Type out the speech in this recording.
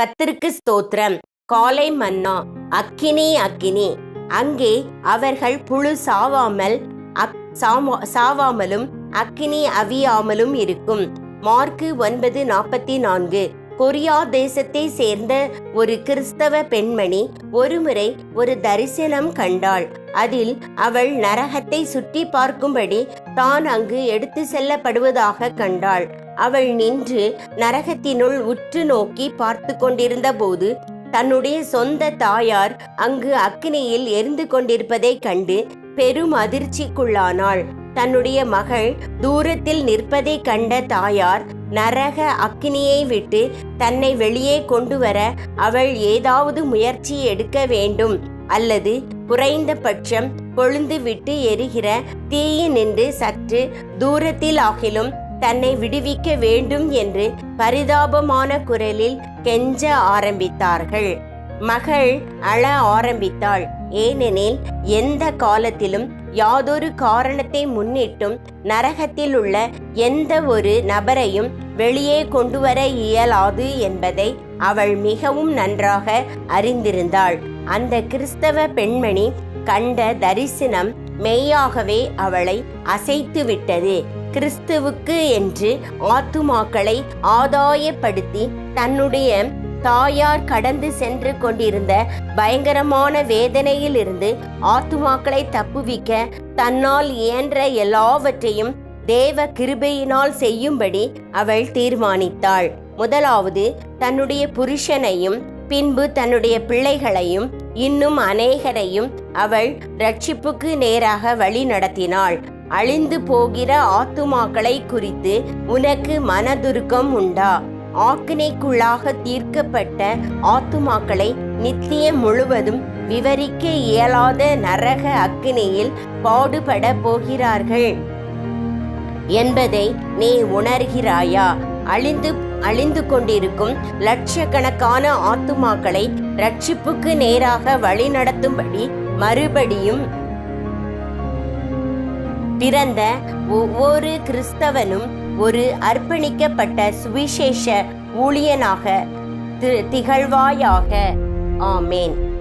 கத்திற்கு ஸ்தோத்திரம். காலை மன்னா அக்கினி அக்கினி. அங்கே அவர்கள் புழு சாவாமல் அக்- சாமா- சாவாமலும் அக்கினி அவியாமலும் இருக்கும். மார்க்கு ஒன்பது நாற்பத்தி நான்கு கொரியா தேசத்தை சேர்ந்த ஒரு கிறிஸ்தவ பெண்மணி ஒருமுறை ஒரு தரிசனம் கண்டாள். அதில் அவள் நரகத்தை சுற்றி பார்க்கும்படி தான் அங்கு எடுத்து செல்லப்படுவதாக கண்டாள். அவள் நின்று நரகத்தினுள் உற்று நோக்கி பார்த்து கொண்டிருந்த போது தன்னுடைய சொந்த தாயார் அங்கு அக்னியில் எரிந்து கொண்டிருப்பதைக் கண்டு பெரும் அதிர்ச்சிக்குள்ளானாள். தன்னுடைய மகள் தூரத்தில் நிற்பதைக் கண்ட தாயார் நரக அக்னியை விட்டு தன்னை வெளியே கொண்டு வர அவள் ஏதாவது முயற்சி எடுக்க வேண்டும் அல்லது குறைந்தபட்சம் கொழுந்து விட்டு எரிகிற தீயினின்று சற்று தூரத்தில் ஆகிலும் தன்னை விடுவிக்க வேண்டும் என்று பரிதாபமான குரலில் கெஞ்ச ஆரம்பித்தார்கள். மகள் அழ ஆரம்பித்தாள். ஏனெனில் எந்த காலத்திலும் யாதொரு காரணத்தை முன்னிட்டும் நரகத்தில் உள்ள எந்த ஒரு நபரையும் வெளியே கொண்டு வர இயலாது என்பதை அவள் மிகவும் நன்றாக அறிந்திருந்தாள். அந்த கிறிஸ்தவ பெண்மணி கண்ட தரிசனம் மெய்யாகவே அவளை அசைத்து விட்டது கிறிஸ்துவுக்கு என்று ஆத்துமாக்களை ஆதாயப்படுத்தி தன்னுடைய தாயார் கடந்து சென்று கொண்டிருந்த பயங்கரமான வேதனையிலிருந்து ஆத்துமாக்களை தப்புவிக்க தன்னால் இயன்ற எல்லாவற்றையும் தேவ கிருபையினால் செய்யும்படி அவள் தீர்மானித்தாள். முதலாவது தன்னுடைய புருஷனையும் பின்பு தன்னுடைய பிள்ளைகளையும் இன்னும் அநேகரையும் அவள் ரட்சிப்புக்கு நேராக வழி நடத்தினாள். அழிந்து போகிற ஆத்துமாக்களை குறித்து உனக்கு மனதுருக்கம் உண்டா? ஆக்கினைக்குள்ளாக தீர்க்கப்பட்ட ஆத்துமாக்களை நித்தியம் முழுவதும் விவரிக்க இயலாத நரக அக்கினியில் பாடுபட போகிறார்கள். என்பதை நீ உணர்கிறாயா? அழிந்து அழிந்து கொண்டிருக்கும் லட்சக்கணக்கான ஆத்துமாக்களை ரட்சிப்புக்கு நேராக வழிநடத்தும்படி மறுபடியும் பிறந்த ஒவ்வொரு கிறிஸ்தவனும் ஒரு அர்ப்பணிக்கப்பட்ட சுவிசேஷ ஊழியனாக தி- திகழ்வாயாக. ஆமேன்.